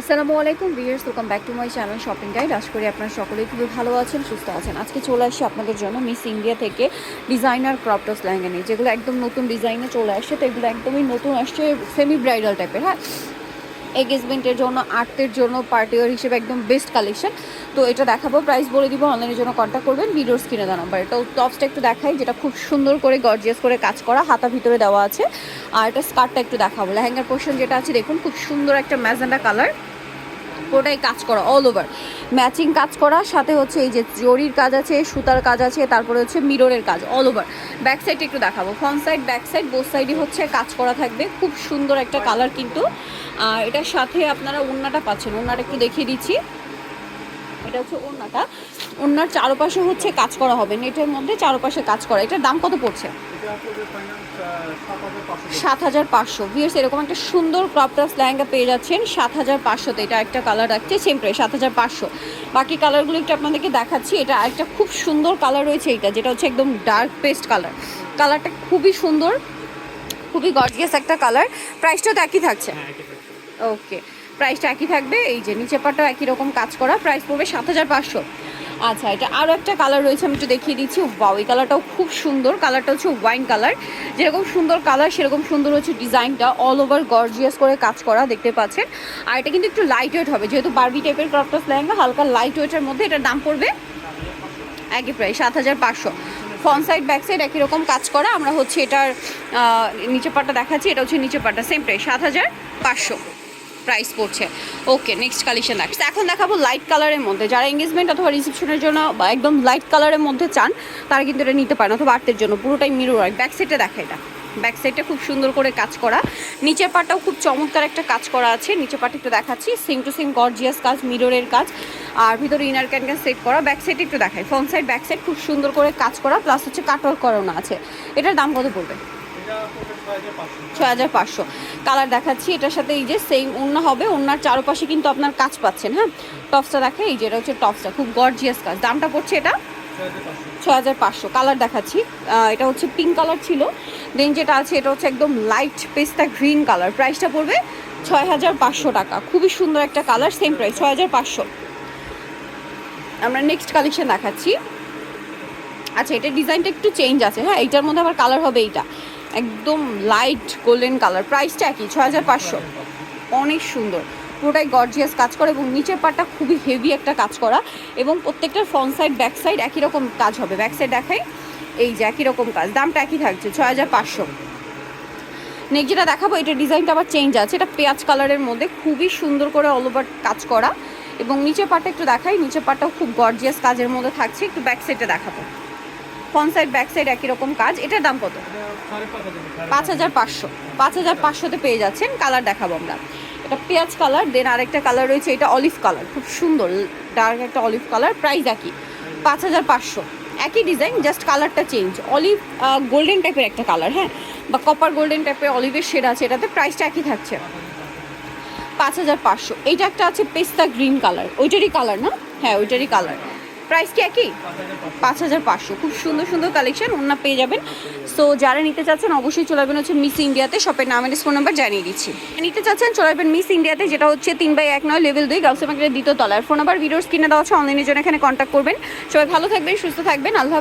আসসালামু আলাইকুম viewers welcome back to my channel shopping guide আশা করি আপনারা সকলেই খুবই ভালো আছেন, সুস্থ আছেন। আজকে চলে আসছি আপনাদের জন্য মিস ইন্ডিয়া থেকে ডিজাইনার ক্রপটস লেহেঙ্গা নিয়ে, যেগুলো একদম নতুন ডিজাইনে চলে আসছে, তো এগুলো একদমই নতুন আসছে সেমি ব্রাইডাল টাইপের হ্যাঁ এগেজমেন্টের জন্য আর্টের জন্য পার্টিওয়ার হিসেবে একদম বেস্ট কালেকশন তো এটা দেখাবো প্রাইস বলে দিব অনলাইনের জন্য কন্ট্যাক্ট করবেন ভিডিওর স্ক্রিনে দেওয়া নাম্বার এটা টপসটা একটু দেখাই, যেটা খুব সুন্দর করে গর্জিয়াস করে কাজ করা, হাতা ভিতরে দেওয়া আছে। আর এটা স্কার্টটা একটু দেখাবো, লেহেঙ্গার পোর্শন যেটা আছে, দেখুন, খুব সুন্দর একটা ম্যাজেন্ডা কালার পুরোটাই কাজ করা অল ওভার ম্যাচিং কাজ করা, সাথে হচ্ছে এই যে জরির কাজ আছে, সুতার কাজ আছে, তারপরে হচ্ছে মিররের কাজ অল ওভার ব্যাক সাইড একটু দেখাবো front side back side both সাইডই হচ্ছে কাজ করা থাকবে, খুব সুন্দর একটা কালার কিন্তু। আর এটার সাথে আপনারা ওড়নাটা পাচ্ছেন, ওড়নাটা একটু দেখিয়ে দিচ্ছি। এটা হচ্ছে ওড়নাটা। ওড়নার চারপাশে হচ্ছে কাজ করা হবে নেটের মধ্যে চারপাশে কাজ করা। এটার দাম কত পড়ছে? সাত হাজার পাঁচশো। ভিয়ার্স এরকম একটা সুন্দর ক্রপটাস লেহেঙ্গা পেয়ে যাচ্ছেন সাত হাজার পাঁচশোতে। এটা একটা কালার রাখছে সেম প্রাইস সাত হাজার পাঁচশো। বাকি কালারগুলো একটু আপনাদেরকে দেখাচ্ছি। এটা একটা খুব সুন্দর কালার রয়েছে এটা যেটা হচ্ছে একদম ডার্ক পেস্ট কালার কালারটা খুবই সুন্দর খুবই গর্জিয়াস একটা কালার প্রাইসটাও তো একই থাকছে। ওকে প্রাইসটা একই থাকবে, এই যে নিচে পাটাও একই রকম কাজ করা, প্রাইস পড়বে সাত হাজার পাঁচশো। আচ্ছা এটা আরও একটা কালার রয়েছে, আমি একটু দেখিয়ে দিচ্ছি। বাউ এই কালারটাও খুব সুন্দর কালারটা হচ্ছে ওয়াইন কালার যেরকম সুন্দর কালার সেরকম সুন্দর হচ্ছে ডিজাইনটা অল ওভার গর্জিয়াস করে কাজ করা, দেখতে পাচ্ছেন। আর এটা কিন্তু একটু লাইট ওয়েট হবে, যেহেতু বারবি টাইপের ক্রপটস লেহেঙ্গা, হালকা লাইট ওয়েটের মধ্যে এটার দাম পড়বে একই প্রাইস সাত হাজার পাঁচশো। ফ্রন্ট সাইড ব্যাক সাইড একই রকম কাজ করা, আমরা হচ্ছে এটার নিচে পাটটা দেখাচ্ছি, এটা হচ্ছে নিচে পাটটা সেম প্রাইস সাত হাজার পাঁচশো। প্রাইস পড়ছে। ওকে নেক্সট কালেকশন দেখ এখন দেখাবো লাইট কালারের মধ্যে। যারা এঙ্গেজমেন্ট অথবা রিসেপশনের জন্য বা একদম লাইট কালারের মধ্যে চান, তারা কিন্তু এটা নিতে পারেন অথবা আর্টের জন্য। পুরোটাই মিরর হয় ব্যাক সাইডে দেখা এটা। ব্যাক সাইডটা খুব সুন্দর করে কাজ করা। নিচের পাটটাও খুব চমৎকার একটা কাজ করা আছে। নিচের পাটটা একটু দেখাচ্ছি। সেম টু সেম গর্জিয়াস কাজ মিররের কাজ। আর ভিতরে ইনার ক্যান ক্যান সেট করা। ব্যাক সাইড একটু দেখায় ফ্রন্ট সাইড ব্যাক সাইড খুব সুন্দর করে কাজ করা। প্লাস হচ্ছে কাটওয়ার্ক করানো আছে। এটার দাম কত পড়বে? ছয় হাজার পাঁচশো। কালার দেখাচ্ছি, এটার সাথে এই যে সেম ওড়না হবে, ওড়নার চারপাশে কিন্তু আপনার কাজ পাচ্ছেন হ্যাঁ? টপসটা দেখে, এই যে এটা হচ্ছে টপসটা খুব গর্জিয়াস কাজ। দামটা পড়ছে এটা? ছয় হাজার পাঁচশো। কালার দেখাচ্ছি এটা হচ্ছে পিঙ্ক কালার ছিল। দেন যেটা আছে, এটা হচ্ছে একদম লাইট পেস্তা গ্রিন কালার প্রাইসটা পড়বে ছয় হাজার পাঁচশো টাকা। খুবই সুন্দর একটা কালার সেম প্রাইস ছয় হাজার পাঁচশো। আমরা নেক্সট কালেকশন দেখাচ্ছি। আচ্ছা এটা ডিজাইনটা একটু চেঞ্জ আছে হ্যাঁ? এইটার মধ্যে আবার কালার হবে এইটা। একদম লাইট গোল্ডেন কালার প্রাইসটা একই ছ হাজার পাঁচশো। অনেক সুন্দর। পুরোটাই গর্জিয়াস কাজ করা এবং নিচের পাটটা খুবই হেভি একটা কাজ করা এবং প্রত্যেকটার ফ্রন্ট সাইড ব্যাক সাইড একই রকম কাজ হবে। ব্যাক সাইড দেখাই, এই যে একই রকম কাজ। দামটা একই থাকছে ছ হাজার পাঁচশো। নেক্সট যেটা দেখাবো এটা ডিজাইনটা আবার চেঞ্জ আছে। এটা পেঁয়াজ কালারের মধ্যে খুবই সুন্দর করে অল ওভার কাজ করা। এবং নিচের পাটটা একটু দেখাই, নিচের পাটটাও খুব গর্জিয়াস কাজের মধ্যে থাকছে। একটু ব্যাক সাইডে দেখাবো। ফ্রন্ট সাইড, ব্যাক সাইড একই রকম কাজ। এটার দাম কত? পাঁচ হাজার পাঁচশো। পাঁচ হাজার পাঁচশোতে পেয়ে যাচ্ছেন। কালার দেখাবো আমরা। এটা পেঁয়াজ কালার, দেন আরেকটা কালার রয়েছে, এটা অলিভ কালার। খুব সুন্দর, ডার্ক একটা অলিভ কালার, প্রাইস একই। পাঁচ হাজার পাঁচশো। একই ডিজাইন, জাস্ট কালারটা চেঞ্জ। অলিভ গোল্ডেন টাইপের একটা কালার হ্যাঁ? বা কপার গোল্ডেন টাইপের অলিভের শেড আছে এটাতে, প্রাইসটা একই থাকছে। পাঁচ হাজার পাঁচশো। এইটা একটা আছে পেস্তা গ্রিন কালার। ওইটারই কালার না? হ্যাঁ ওইটারই কালার। প্রাইস কি একই? পাঁচ হাজার পাঁচশো। খুব সুন্দর সুন্দর কালেকশন ওনা পেয়ে যাবেন। সো যারা নিতে চাচ্ছেন, অবশ্যই চলে আসবেন হচ্ছে মিস ইন্ডিয়াতে শপের নাম এর ফোন নাম্বার জানিয়ে দিচ্ছি। নিতে চাচ্ছেন, চলে যাবেন মিস ইন্ডিয়াতে যেটা হচ্ছে তিন বাই এক নয় লেভেল দুই মার্কেটের দ্বিতীয় তলার ফোন নাম্বার ভিডিওস কিনে দেওয়া হচ্ছে অনলাইনের জন্য এখানে কন্ট্যাক্ট করবেন। সবাই ভালো থাকবেন, সুস্থ থাকবেন। আল্লাহ।